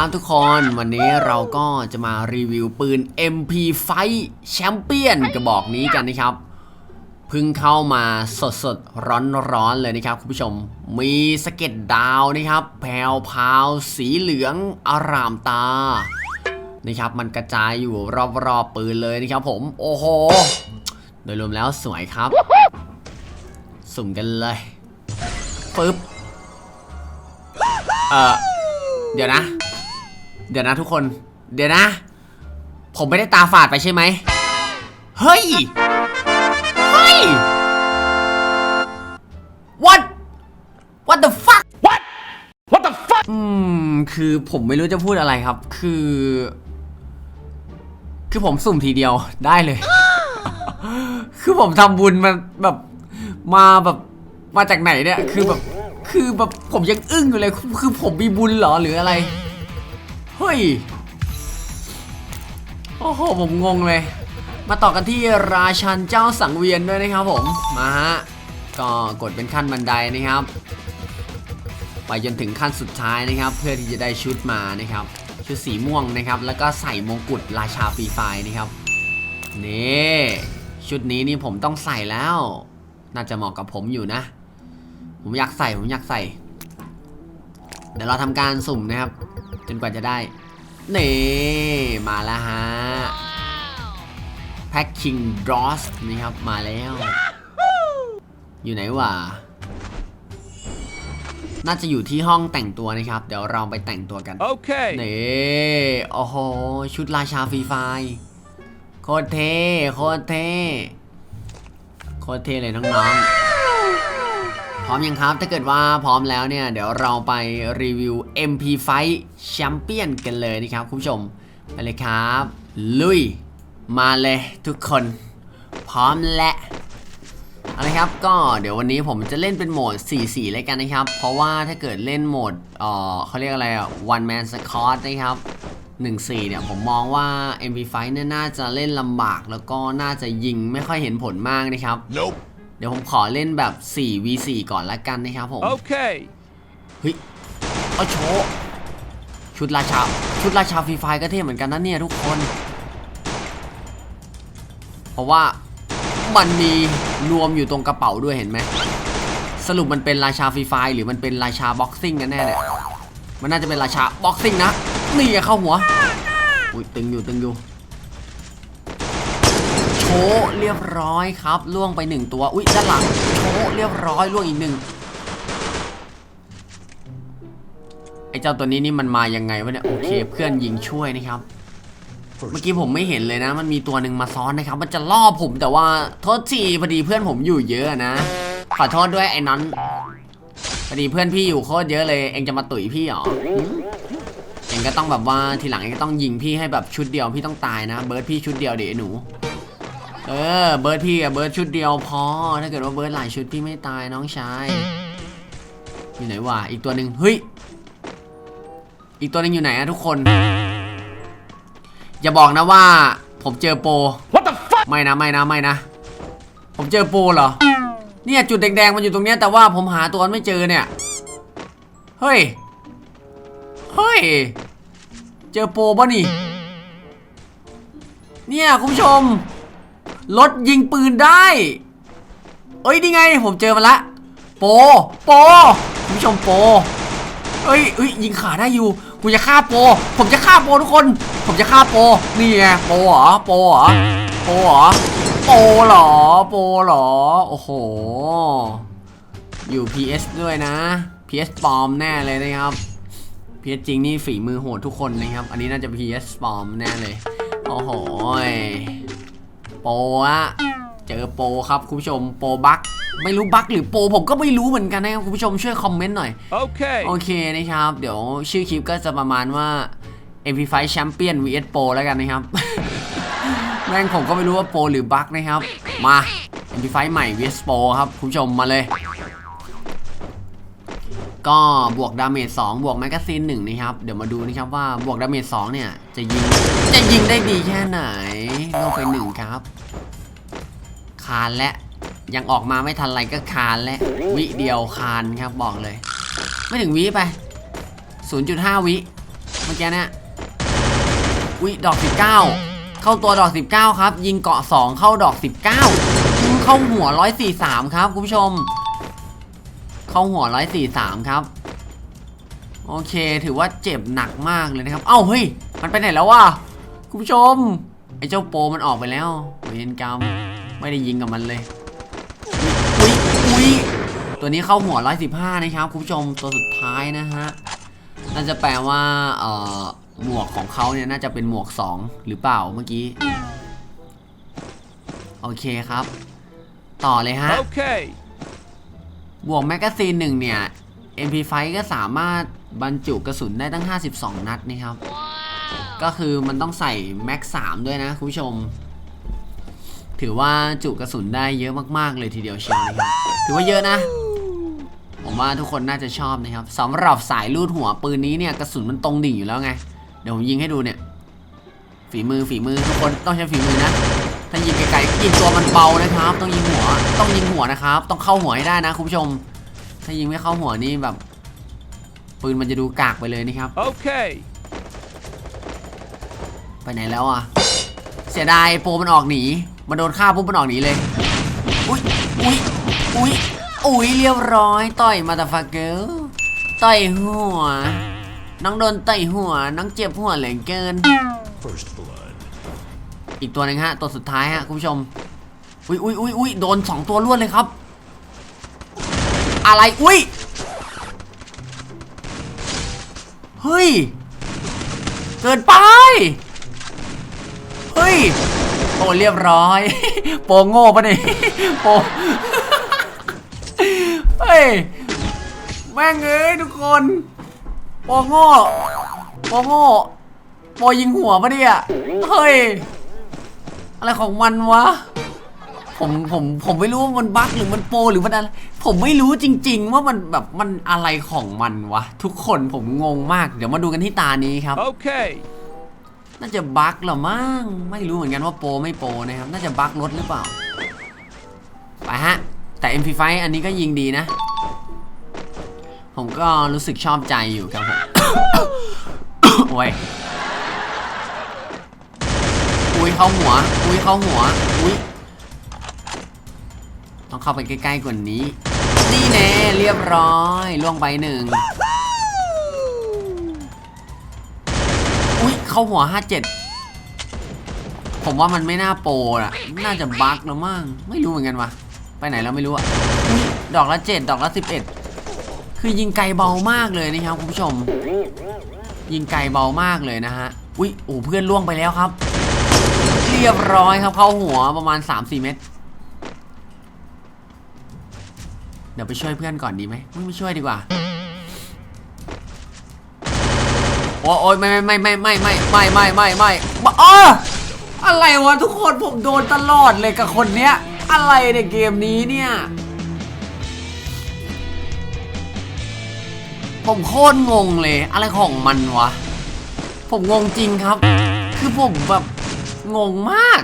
ครับทุกคนวันนี้เราก็จะมารีวิวปืน MP Fight Champion กระบอกนี้กันนะครับเพิ่งเข้ามาสดสดร้อนร้อนเลยนะครับคุณผู้ชม มีสเก็ดดาวนะครับ แผวพาวสีเหลืองอารามตานะครับมันกระจายอยู่รอบๆปืนเลยนะครับผมโอ้โห โดยรวมแล้วสวยครับ สุ่มกันเลยปึ๊บเออเดี๋ยวนะ เดี๋ยวนะทุกคน เดี๋ยวนะ ผมไม่ได้ตาฝาดไปใช่ไหม เฮ้ย เฮ้ย what what the fuck What? What the fuck? อืม คือผมไม่รู้จะพูดอะไรครับ คือ คือผมสุ่มทีเดียวได้เลย คือผมทำบุญมาแบบ มาแบบ มาจากไหนเนี่ย คือแบบ คือแบบผมยังอึ้งอยู่เลย คือคือผมมีบุญเหรอหรืออะไร เฮ้ย โอ้โห ผมงงเลย มาต่อกันที่ราชันเจ้าสังเวียนด้วยนะครับผม มาฮะ ก็กดเป็นขั้นบันไดนะครับ ไปจนถึงขั้นสุดท้ายนะครับ เพื่อที่จะได้ชุดมานะครับ ชุดสีม่วงนะครับ แล้วก็ใส่มงกุฎราชาฟรีไฟนะครับ นี่ชุดนี้นี่ผมต้องใส่แล้ว น่าจะเหมาะกับผมอยู่นะ ผมอยากใส่ ผมอยากใส่ เดี๋ยวเราทำการสุ่มนะครับ จนกว่าจะได้ นี่ มาแล้วฮะ Packing Dross นะครับ มาแล้ว อยู่ไหนวะ น่าจะอยู่ที่ห้องแต่งตัวนะครับ เดี๋ยวเราไปแต่งตัวกัน Okay. นี่ โอ้โห ชุดราชาฟรีไฟร์โคตรเท่ โคตรเท่ โคตรเท่เลยน้องๆ พร้อมยังครับ ถ้าเกิดว่าพร้อมแล้วเนี่ย เดี๋ยวเราไปรีวิว MP Fight Champion กันเลยนะครับคุณผู้ชม ไปเลยครับ ลุย มาเลยทุกคน พร้อมและเอาละครับก็เดี๋ยววันนี้ผมจะเล่นเป็นโหมด 4-4เลยกันนะครับ เพราะว่าถ้าเกิดเล่นโหมดเอ่อเขาเรียกอะไรอะ one man squad นะครับ 1-4 เนี่ยผมมองว่า MP5 เนี่ยน่าจะเล่นลำบากแล้วก็น่าจะยิงไม่ค่อยเห็นผลมากนะครับ Nope. เดี๋ยวผมขอเล่นแบบ 4v4 ก่อนละกันนะครับผม Okay. เฮ้ยเอาโชว์ชุดราชา ชุดราชาฟรีไฟร์ก็เท่เหมือนกันนะเนี่ยทุกคน เพราะว่ามันมีรวมอยู่ตรงกระเป๋าด้วยเห็นไหม สรุปมันเป็นราชาฟรีไฟร์หรือมันเป็นราชาบ็อกซิ่งกันแน่เนี่ยมันน่าจะเป็นราชาบ็อกซิ่งนะ นี่อะเข้าหัว อุ้ยตึงอยู่ตึงอยู่ โชว์เรียบร้อยครับล่วงไปหนึ่งตัวอุ้ยด้านหลังโชว์เรียบร้อยล่วงอีกหนึ่งไอ้เจ้าตัวนี้นี่มันมายังไงวะเนี่ยโอเคเพื่อนยิงช่วยนะครับ เมื่อกี้ผมไม่เห็นเลยนะ มันมีตัวหนึ่งมาซ้อนนะครับ มันจะล่อผมแต่ว่าโทษทีพอดีเพื่อนผมอยู่เยอะนะขอโทษด้วยไอ้นอนพอดีเพื่อนพี่อยู่โคตรเยอะเลยเองจะมาตุ๋ยพี่เหรอเองก็ต้องแบบว่าทีหลังเองก็ต้องยิงพี่ให้แบบชุดเดียวพี่ต้องตายนะ เบิร์ดพี่ชุดเดียวเดี๋ยวหนู เออ เบิร์ดพี่กับเบิร์ดชุดเดียวพอ ถ้าเกิดว่าเบิร์ดหลายชุดพี่ไม่ตายน้องชาย อยู่ไหนวะ อีกตัวหนึ่งเฮ้ย อีกตัวหนึงอยู่ไหนอะทุกคน อย่าบอกนะว่า ผมเจอโปร What the fuck? ไม่นะไม่นะไม่นะ ผมเจอโปรเหรอ เนี่ยจุดแดงๆมันอยู่ตรงเนี้ยแต่ว่าผมหาตัวมันไม่เจอเนี่ย เฮ้ย เฮ้ย เจอโปรป่ะนี่ เนี่ยคุณผู้ชม รถยิงปืนได้ เอ้ยนี่ไงผมเจอมันละ โป โปคุณผู้ชมโป เอ้ยเอ้ยยิงขาได้อยู่กูจะฆ่าโป ผมจะฆ่าโปทุกคน ผมจะฆ่าโป นี่ไงโปเหรอ โปเหรอ โปเหรอ โปเหรอ โปเหรอ โอ้โห อยู่ PS ด้วยนะ PS ปลอมแน่เลยนะครับ PS จริงนี่ฝีมือโหดทุกคนนะครับ อันนี้น่าจะ PS ปลอมแน่เลย โอ้โห โปรอะเจอโปรครับคุณผู้ชมโปรบั๊กไม่รู้บั๊กหรือโปรผมก็ไม่รู้เหมือนกันนะครับคุณผู้ชมช่วยคอมเมนต์หน่อย Okay. โอเคนะครับ เดี๋ยวชื่อคลิปก็จะประมาณว่า MP5 Champion vs Pro แล้วกันนะครับ แม่งผมก็ไม่รู้ว่าโปรหรือบั๊กนะครับ มา MP5 ใหม่ vs Pro ครับคุณผู้ชมมาเลย ก็บวกดาเมจ2บวกแมกกาซีน1นะครับ เดี๋ยวมาดูนะครับว่าบวกดาเมจ2เนี่ย จะยิงจะยิงได้ดีแค่ไหนลงไปหนึ่งครับ คานและ ยังออกมาไม่ทันไรก็คานและ วิเดียวคานครับบอกเลย ไม่ถึงวิไป 0.5 วิเมื่อกี้เนี่ยอุ้ยดอก 19 เข้าตัวดอก 19 ครับ ยิงเกาะ 2 เข้าดอก 19 เข้าหัว 143 ครับคุณผู้ชม เข้าหัว143ครับ โอเคถือว่าเจ็บหนักมากเลยนะครับ เอ้าเฮ้ย มันไปไหนแล้ววะคุณผู้ชม ไอ้เจ้าโปมันออกไปแล้วเวรกรรมไม่ได้ยิงกับมันเลยอุ้ยอุ้ยตัวนี้เข้าหัว115นะครับคุณผู้ชมตัวสุดท้ายนะฮะน่าจะแปลว่าเอ่อหมวกของเขาเนี่ยน่าจะเป็นหมวก2หรือเปล่าเมื่อกี้โอเคครับ ต่อเลยฮะ Okay. บวกแมกกาซีนหนึ่งเนี่ย MP5 ก็สามารถบรรจุกระสุนได้ตั้ง 52 นัดนะครับ ก็คือมันต้องใส่แม็ก3ด้วยนะคุณผู้ชม ถือว่าจุกระสุนได้เยอะมากๆเลยทีเดียวเชียวนะครับถือว่าเยอะนะ ผมว่าทุกคนน่าจะชอบนะครับสำหรับสายลูดหัวปืนนี้เนี่ยกระสุนมันตรงดิ่งอยู่แล้วไง เดี๋ยวผมยิงให้ดูเนี่ย ฝีมือฝีมือทุกคนต้องใช้ฝีมือนะ ถ้ายิงไกลๆยิงตัวมันเบานะครับ ต้องยิงหัว ต้องยิงหัวนะครับ ต้องเข้าหัวให้ได้นะคุณผู้ชม ถ้ายิงไม่เข้าหัวนี่แบบ ปืนมันจะดูกากไปเลยนะครับ Okay. ไปไหนแล้วอะ เสียดายโปรมันออกหนี มันโดนฆ่าปุ๊บมันออกหนีเลย อุ้ยอุ้ยอุ้ยอุ้ยเรียบร้อย ต่อยมาตาฟักเกอร์ต่อยหัว น้องโดนต่อยหัว น้องเจ็บหัวเหลือเกิน First blood. อีกตัวหนึงฮะ ตัวสุดท้ายฮะคุณผู้ชม อุ้ยอุ้ยอุ้ยอุ้ยโดนสองตัวรวดเลยครับ อะไร อุ้ย เฮ้ย เกินไป เฮ้ย โอ้เรียบร้อย โปโง่ปะเนี่ยโปเฮ้ย แม่งเอ้ยทุกคน โปโง่ โปโง่ โปยิงหัวปะเนี่ย เฮ้ย อะไรของมันวะ ผมผมผมไม่รู้ว่ามันบั๊กหรือมันโปรหรือมันอะไร ผมไม่รู้จริง ๆ ว่ามันแบบมันอะไรของมันวะ ทุกคนผมงงมาก เดี๋ยวมาดูกันที่ตานี้ครับ Okay. น่าจะบั๊กเหรอมั้ง ไม่รู้เหมือนกันว่าโปรไม่โปรนะครับ น่าจะบั๊กรถหรือเปล่า ไปฮะ แต่ MP5 อันนี้ก็ยิงดีนะ ผมก็รู้สึกชอบใจอยู่ครับผม โอ้ย อุ้ยเข้าหัว อุ้ยเข้าหัว อุ้ยต้องเข้าไปใกล้ๆกว่านี้ นี่แน่เรียบร้อยล่วงไปหนึ่งอุ้ยเข้าหัว57ผมว่ามันไม่น่าโปรอะน่าจะบั๊กแล้วมั้งไม่รู้เหมือนกันวะไปไหนแล้วไม่รู้อะดอกละ7ดดอกละ11คือยิงไกลเบามากเลยนะครับคุณผู้ชม ยิงไกลเบามากเลยนะฮะอุ้ยโอ้เพื่อนล่วงไปแล้วครับ เรียบร้อยครับเข้าหัวประมาณ 3-4 เม็ดเดี๋ยวไปช่วยเพื่อนก่อนดีไหมไม่ไม่ช่วยดีกว่า โอ้ยไม่ไม่ไม่ไม่ไม่ไม่ไม่ไม่ไม่ไม่อ๋ออะไรวะทุกคนผมโดนตลอดเลยกับคนเนี้ย อะไรในเกมนี้เนี่ย ผมโคตรงงเลย อะไรของมันวะ ผมงงจริงครับ คือผมแบบ งงมาก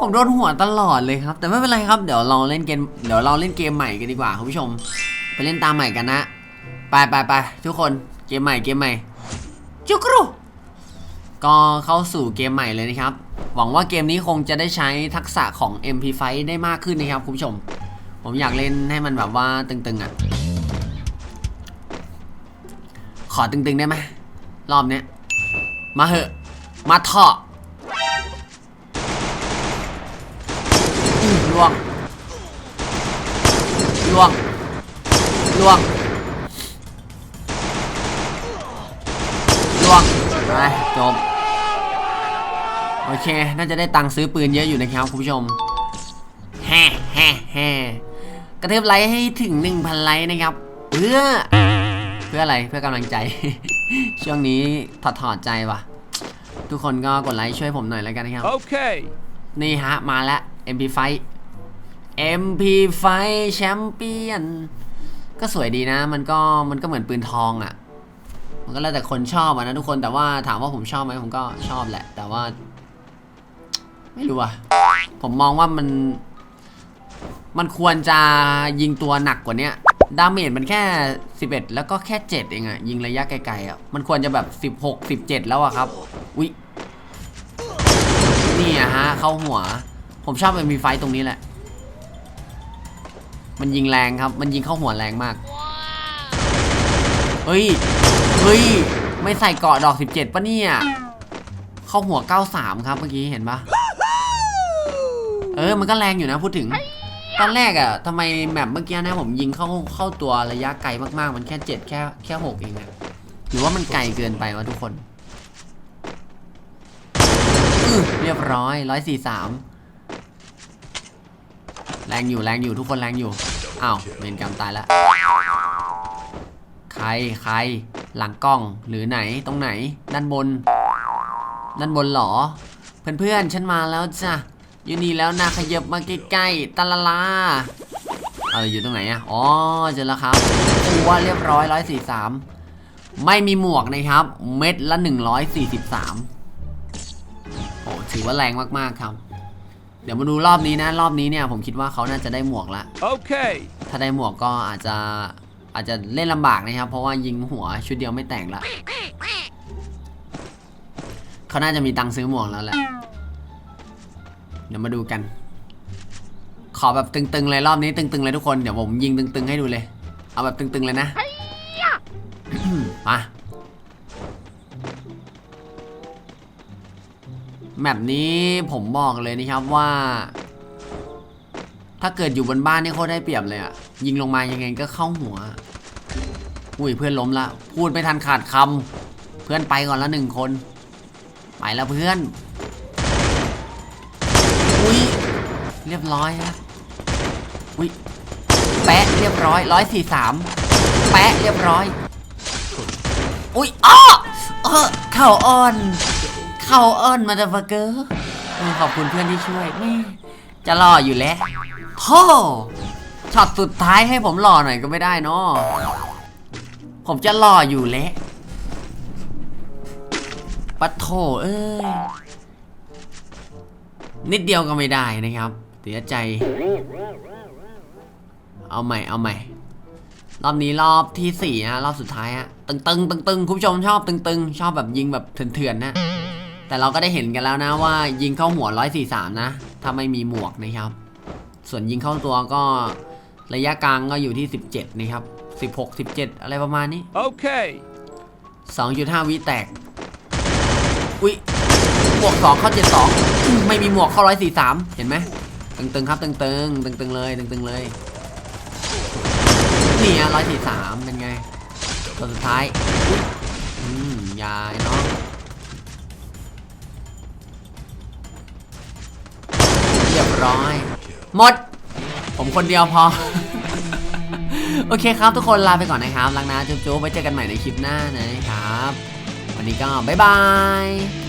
ผมโดนหัวตลอดเลยครับ แต่ไม่เป็นไรครับเดี๋ยวเราเล่นเกมเดี๋ยวเราเล่นเกมใหม่กันดีกว่าคุณผู้ชม ไปเล่นตามใหม่กันนะไปไปไปทุกคนเกมใหม่เกมใหม่จุกรูก็เข้าสู่เกมใหม่เลยนะครับ หวังว่าเกมนี้คงจะได้ใช้ทักษะของ MP5 ได้มากขึ้นนะครับคุณผู้ชม ผมอยากเล่นให้มันแบบว่าตึงๆอะ ขอตึงๆได้ไหมรอบเนี้ย มาเหอะ มาเถาะ ล่วงล่วงล่วงล่วงไปจบ โอเค น่าจะได้ตังค์ซื้อปืนเยอะอยู่นะครับคุณผู้ชมแฮ่แฮ่แฮ่กระเทืบไลค์ให้ถึง 1,000 ไลค์นะครับ เพื่อ เพื่ออะไรเพื่อกำลังใจ ช่วงนี้ถอดถอดใจว่ะ ทุกคนก็กดไลค์ช่วยผมหน่อยแล้วกันนะครับ Okay. นี่ฮะ มาแล้ว MP5 MP5 แชมเปี้ยนก็สวยดีนะ มันก็มันก็เหมือนปืนทองอะ่ะ มันก็แล้วแต่คนชอบอะนะทุกคนแต่ว่าถามว่าผมชอบไหมผมก็ชอบแหละ แต่ว่า ไม่รู้อะผมมองว่ามัน มันควรจะยิงตัวหนักกว่านี้ดาเมจมันแค่ 11 แล้วก็แค่ 7 เองอะยิงระยะไกลๆอะมันควรจะแบบ 16 17 แล้วอะครับอุ๊ยนี่อะฮะ เข้าหัว ผมชอบมันมีไฟตรงนี้แหละ มันยิงแรงครับ มันยิงเข้าหัวแรงมาก เฮ้ย เฮ้ย ไม่ใส่เกาะดอก 17ปะเนี่ย เข้าหัว 93 ครับเมื่อกี้เห็นปะเออ มันก็แรงอยู่นะพูดถึง ตอนแรกอะทำไมแมปเมื่อกี้นะผมยิงเข้าเข้าตัวระยะไกลมากๆ มันแค่ 7 แค่แค่ 6 เองอะหรือว่ามันไกลเกินไปวะทุกคนอื้อเรียบร้อย 143 แรงอยู่แรงอยู่ทุกคนแรงอยู่อ้าวเมนกรรมตายแล้วใครใครหลังกล้องหรือไหนตรงไหน ด้านบน ด้านบนเหรอ เพื่อนๆฉันมาแล้วจ้ะอยู่นี่แล้วนะขยับมาใกล้ๆตะละลาเอออยู่ตรงไหนอะอ๋อเจอแล้วครับตัวเรียบร้อยร้อยสี่สามไม่มีหมวกนะครับ เม็ดละหนึ่งร้อยสี่สิบสามโอ้ถือว่าแรงมากๆครับ ดี๋ยวมาดูรอบนี้นะ รอบนี้เนี่ยผมคิดว่าเขาน่าจะได้หมวกละ Okay. ถ้าได้หมวกก็อาจจะอาจจะเล่นลำบากนะครับ เพราะว่ายิงหัวชุดเดียวไม่แตกละเขาน่าจะมีตังค์ซื้อหมวกแล้วแหละ เดี๋ยวมาดูกัน ขอแบบตึงๆเลยรอบนี้ตึงๆเลยทุกคน เดี๋ยวผมยิงตึงๆให้ดูเลย เอาแบบตึงๆเลยนะ มา แมปนี้ผมบอกเลยนะครับว่า ถ้าเกิดอยู่บนบ้านนี่โคตรได้เปรียบเลยอะยิงลงมายังไงก็เข้าหัว อุ้ยเพื่อนล้มละ พูดไม่ทันขาดคำเพื่อนไปก่อนละหนึ่งคน ไปล้วเพื่อน อุ้ยเรียบร้อยฮะอุ้ยแปะเรียบร้อยร้อยสี่สามแปะเรียบร้อย อุ้ยอ้อเออเข่าอ่อน เข่าเอ่อนมาดาฟเกอร์ขอบคุณเพื่อนที่ช่วยแม่จะรออยู่แล้วพ่อช็อตสุดท้ายให้ผมหล่อหน่อยก็ไม่ได้เนาะผมจะหล่ออยู่แล้วปะโถเอ้ยนิดเดียวก็ไม่ได้นะครับเสียใจ เอาใหม่เอาใหม่ รอบนี้รอบที่สี่นะรอบสุดท้ายฮะตึงตึงตึงตึงคุณผู้ชมชอบตึงตึงชอบแบบยิงแบบเถื่อนๆนะ แต่เราก็ได้เห็นกันแล้วนะว่ายิงเข้าหัว 143 นะถ้าไม่มีหมวกนะครับ ส่วนยิงเข้าตัวก็ระยะกลางก็อยู่ที่ 17 นะครับ 16 17 อะไรประมาณนี้ Okay. 2.5 วิแตก อุ๊ยหมวก 2 เข้า 72อื้อไม่มีหมวกเข้า 143 เห็นไหมตึงๆครับตึงๆตึงๆเลยตึงๆเลยนี่อะ143 เป็นไงตัวสุดท้ายอุ๊ยอืมอยาไอ้น้อง ร้อย หมด ผมคนเดียวพอ โอเคครับทุกคนลาไปก่อนนะครับลังนาจุ๊บๆไว้เจอกันใหม่ในคลิปหน้านะครับ วันนี้ก็บ๊ายบาย